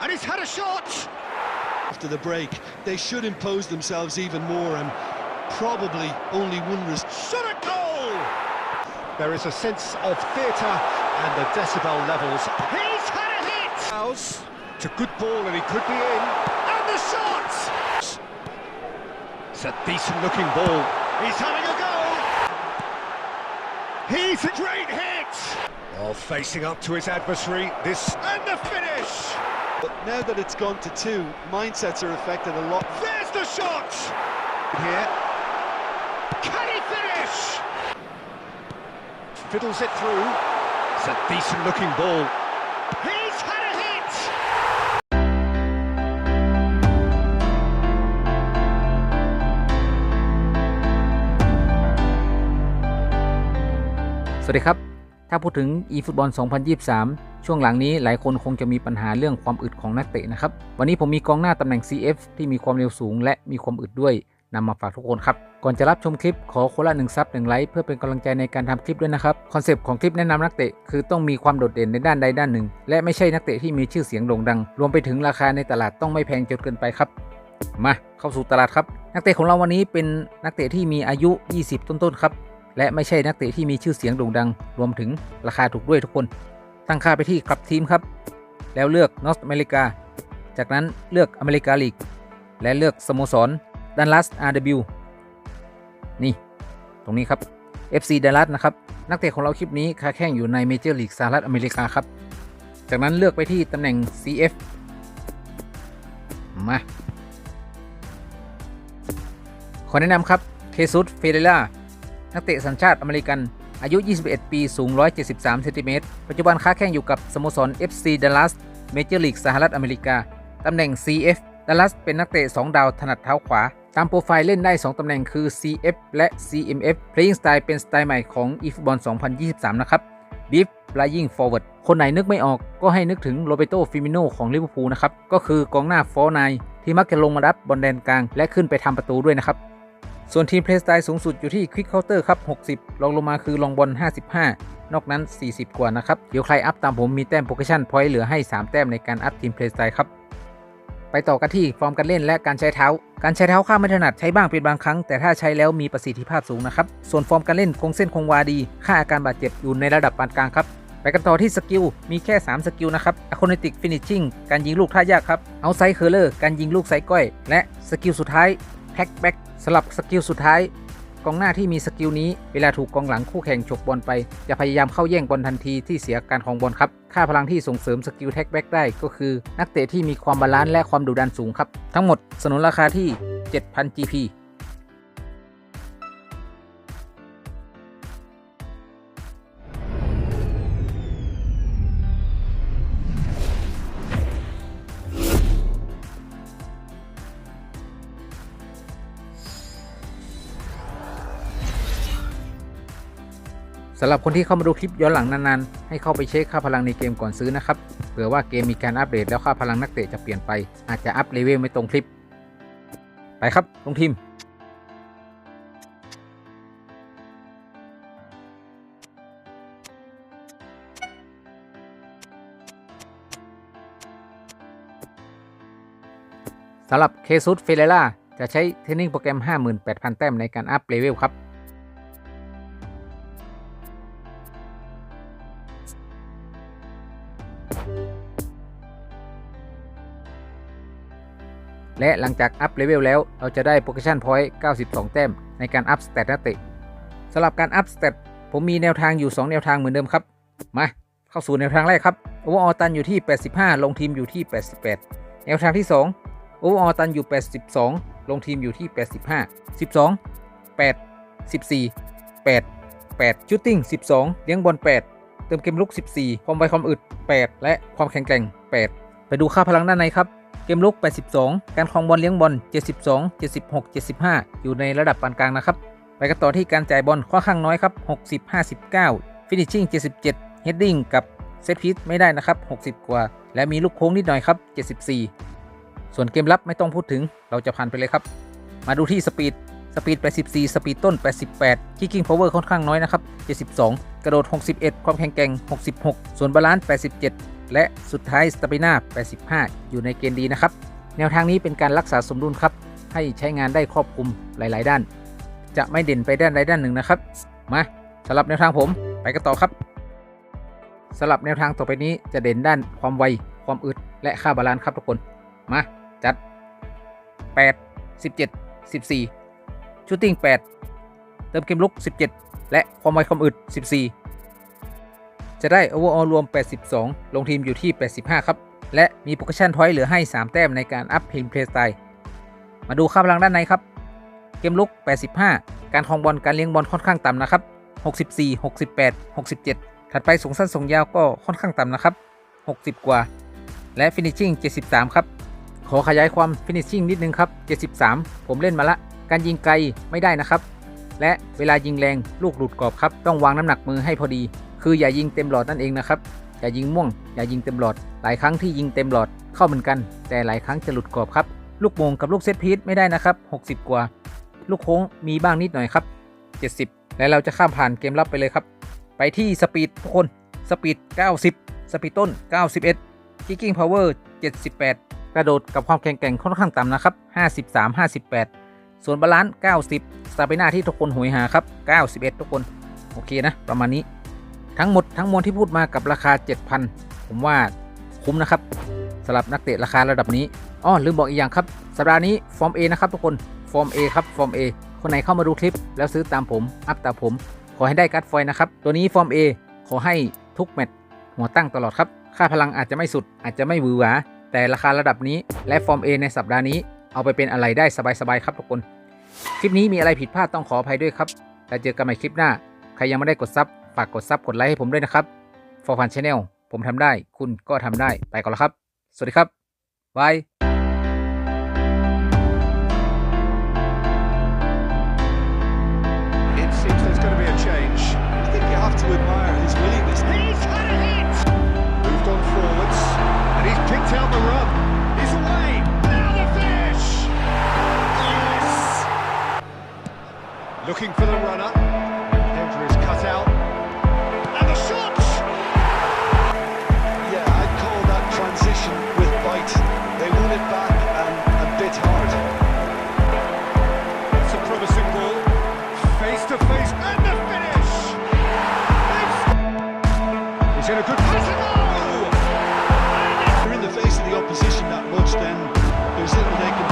And he's had a shot. after the break. They should impose themselves even more and probably only one result. Shot at goal. There is a sense of theatre and the decibel levels. He's had a hit. House. It's a good ball and he could be in. And the shot. It's a decent looking ball. He's having a goal! He's a great hit. Oh, facing up to his adversary. This and the finish. But now that it's gone to two, mindsets are affected a lot. There's the shot. Here. Can he finish? Fiddles it through. It's a decent looking ball. He's had a hit. สวัสดีครับ ถ้าพูดถึง eFootball 2023 ช่วงหลังนี้หลายคนคงจะมีปัญหาเรื่องความอึดของนักเตะนะครับ วันนี้ผมมีกองหน้าตำแหน่ง CF ที่มีความเร็วสูง และมีความอึดด้วยนำมาฝากทุกคนครับ ก่อนจะรับชมคลิปขอคนละหนึ่งซับหนึ่งไลค์เพื่อเป็นกำลังใจในการทำคลิปด้วยนะครับ คอนเซปต์ของคลิปแนะนำนักเตะคือต้องมีความโดดเด่นในด้านใดด้านหนึ่ง และไม่ใช่นักเตะที่มีชื่อเสียงโด่งดัง รวมไปถึงราคาในตลาดต้องไม่แพงจนเกินไปครับ มาเข้าสู่ตลาดครับ นักเตะของเราวันนี้เป็นนักเตะที่มีอายุ 20 ต้นๆครับ และไม่ใช่นักเตะที่มีชื่อเสียงโด่งดัง รวมถึงราคาถูกด้วยทุกคน ตั้งค่าไปที่คลับทีมครับ แล้วเลือกนอร์ทอเมริกา จากนั้นเลือกอเมริกาลีก และเลือกสโมสรดันลัส RW นี่ ตรงนี้ครับ FC ดันลัสนะครับ นักเตะของเราคลิปนี้ค้าแข่งอยู่ในเมเจอร์ลีกสหรัฐอเมริกาครับ จากนั้นเลือกไปที่ตำแหน่ง CF มา ขอแนะนำครับ เคซุสเฟเดล่า นักเตะสัญชาติอเมริกัน อายุ 21 ปี สูง 173 เซนติเมตร ปัจจุบันค้าแข่งอยู่กับสโมสร FC Dallas เมเจอร์ลีกสหรัฐอเมริกา ตำแหน่ง CF Dallas เป็นนักเตะ 2 ดาวถนัดเท้าขวา ตามโปรไฟล์เล่นได้ 2 ตำแหน่งคือ CF และ CMF Playing Style เป็นสไตล์ใหม่ของ eFootball 2023 นะครับ Deep Flying Forward คนไหนนึกไม่ออกก็ให้นึกถึงโรเบโตฟิมิโนของลิเวอร์พูลนะครับ ก็คือกองหน้าฟอร์ไนที่มักจะลงมารับบอลแดนกลาง และขึ้นไปทำประตูด้วยนะครับ ส่วนทีมเพลย์สไตล์สูงสุดอยู่ที่ควิกเคาน์เตอร์ครับ 60 ลองลงมาคือลองบอล 55 นอกนั้น 40 กว่านะครับ เดี๋ยวใครอัพตามผมมีแต้มโพซิชั่นพอยต์เหลือให้ 3 แต้มในการอัพทีมเพลย์สไตล์ครับ ไปต่อกันที่ฟอร์มการเล่นและการใช้เท้า การใช้เท้าข้ามไม่ถนัดใช้บ้างเป็นบางครั้ง แต่ถ้าใช้แล้วมีประสิทธิภาพสูงนะครับ ส่วนฟอร์มการเล่นคงเส้นคงวาดี ค่าอาการบาดเจ็บอยู่ในระดับปานกลางครับไปกันต่อที่สกิล มีแค่ 3 สกิลนะครับอะค n นติกฟินิชชิ่งการยิงลูกท่ายากครับ เอาไซเคอร์เลอร์ การยิงลูกไซก้อย และสกิลสุดท้าย แพ็กแบ็กสลับสกิลสุดท้าย กองหน้าที่มีสกิลนี้เวลาถูกกองหลังคู่แข่งฉกบอลไป จะพยายามเข้าแย่งบอลทันทีที่เสียการของบอลครับ ค่าพลังที่ส่งเสริมสกิลแท็กแบ็กได้ก็คือ นักเตะที่มีความบาลานซ์และความดุดันสูงครับ ทั้งหมดสนุนราคาที่ 7,000 GP สำหรับคนที่เข้ามาดูคลิปย้อนหลังนานๆ ให้เข้าไปเช็คค่าพลังในเกมก่อนซื้อนะครับ เผื่อว่าเกมมีการอัปเดตแล้วค่าพลังนักเตะจะเปลี่ยนไป อาจจะอัพเลเวลไม่ตรงคลิป ไปครับลงทีม สำหรับเคซุสเฟเรล่าจะใช้เทรนนิ่งโปรแกรม 58,000 แต้มในการอัพเลเวลครับ และหลังจากอัพเลเวลแล้ว เราจะได้โปร g กชั่นพอยต์92 แต้ม ในการอัพสเตตนักเตะสำหรับการอัพสเตตผมมีแนวทางอยู่ 2 แนวทางเหมือนเดิมครับ มา เข้าสู่แนวทางแรกครับโอเวอร์ออตันอยู่ที่ 85 ลงทีมอยู่ที่ 88 แนวทางที่ 2 โอเวอร์ออตันอยู่ 82 ลงทีมอยู่ที่ 85 12 8 14 8 8 ชุดติ้ง 12 เลี้ยงบอล8 ติมเกมลุก 14 ความไวความอึด 8 และความแข็งแกร่ง 8 ไปดูค่าพลังด้านในครับ เกมลุก 82 การครองบอลเลี้ยงบอล 72 76 75 อยู่ในระดับปานกลางนะครับ ไปกันต่อที่การจ่ายบอลค่อนข้างน้อยครับ 60 59ฟินิชชิ่ง77เฮดดิ้งกับเซตพีซไม่ได้นะครับ 60 กว่า และมีลูกโค้งนิดหน่อยครับ 74 ส่วนเกมรับไม่ต้องพูดถึง เราจะผ่านไปเลยครับ มาดูที่สปีด สปีด 84 สปีดต้น 88คิกกิ้งพาวเวอร์ค่อนข้างน้อยนะครับ 72 กระโดด 61 ความแข็งแกร่ง 66 ส่วนบาลานซ์ 87เกและสุดท้ายสตา m ิน่า85 อยู่ในเกณฑ์ดีนะครับ แนวทางนี้เป็นการรักษาสมดุลครับ ให้ใช้งานได้ครอบคลุมหลาย ๆ ด้าน จะไม่เด่นไปด้านใดด้านหนึ่งนะครับ มาสำหรับแนวทางผมไปกันต่อครับสำหรับแนวทางต่อไปนี้จะเด่นด้านความไว ความอึด และค่าบาลานซ์ครับทุกคน มา จัด 8 17 14ชูตติ้ง 8 เติมเกมลุก 17 และความไวความอึด 14 จะได้ overall รวม 82 ลงทีมอยู่ที่ 85 ครับ และมีโปร c ชั่นทอยเหลือให้ 3 แต้มในการอัพเพลงเพลย์สไตล์มาดูค่าพลังด้านในครับ เกมลุก 85 การคองบอลการเลี้ยงบอลค่อนข้างต่ำนะครับ 64 68 67 ถัดไปสูงสั้นสูงยาวก็ค่อนข้างต่ำนะครับ 60 กว่า และ finishing 73 ครับ ขอขยายความ finishing นิดนึงครับ 73 ผมเล่นมาละ การยิงไกลไม่ได้นะครับ และเวลายิงแรงลูกหลุดกรอบครับต้องวางน้ำหนักมือให้พอดี คืออย่ายิงเต็มหลอดนั่นเองนะครับอย่ายิงม่วง อย่ายิงเต็มหลอด หลายครั้งที่ยิงเต็มหลอดเข้าเหมือนกัน แต่หลายครั้งจะหลุดกรอบครับ ลูกโมงกับลูกเซตพีทไม่ได้นะครับ 60 กว่า ลูกโค้งมีบ้างนิดหน่อยครับ 70 และเราจะข้ามผ่านเกมรับไปเลยครับ ไปที่สปีดทุกคนสปีด 90 สปีดต้น 91 Kicking Power 78 กระโดดกับความแข็งแกร่งค่อนข้างต่ำนะครับ 53 58 ส่วนบาลานซ์90สตา m ิน่าที่ทุกคนหวยหาครับ91 ทุกคน โอเคนะ ประมาณนี้ทั้งหมดทั้งมวลที่พูดมากับราคา 7,000 ผมว่าคุ้มนะครับสำหรับนักเตะราคาระดับนี้อ้อลืมบอกอีกอย่างครับ สัปดาห์นี้ฟอร์ม A นะครับทุกคนฟอร์ม A ครับฟอร์ม A คนไหนเข้ามาดูคลิป แล้วซื้อตามผม อัพตามผม ขอให้ได้การ์ดฟอยนะครับ ตัวนี้ฟอร์ม A ขอให้ทุกแมตช์หัวตั้งตลอดครับ ค่าพลังอาจจะไม่สุดอาจจะไม่หวือหวาแต่ราคาระดับนี้และฟอร์ม A ในสัปดาห์นี้ เอาไปเป็นอะไรได้สบายๆครับทุกคน คลิปนี้มีอะไรผิดพลาดต้องขออภัยด้วยครับ แล้วเจอกันใหม่คลิปหน้า ใครยังไม่ได้กดซับฝากกดซับกดไลค์ให้ผมด้วยนะครับ For Fun Channel ผมทำได้ คุณก็ทำได้ ไปก่อนแล้วครับ สวัสดีครับบาย looking for the runner. Danger is cut out. And the shot! Yeah, I'd call that transition with bite. They won it back and a bit hard. It's a promising ball. Face to face and the finish! He's in a good position. Oh! They're in the face of the opposition that much, then there's little they can do.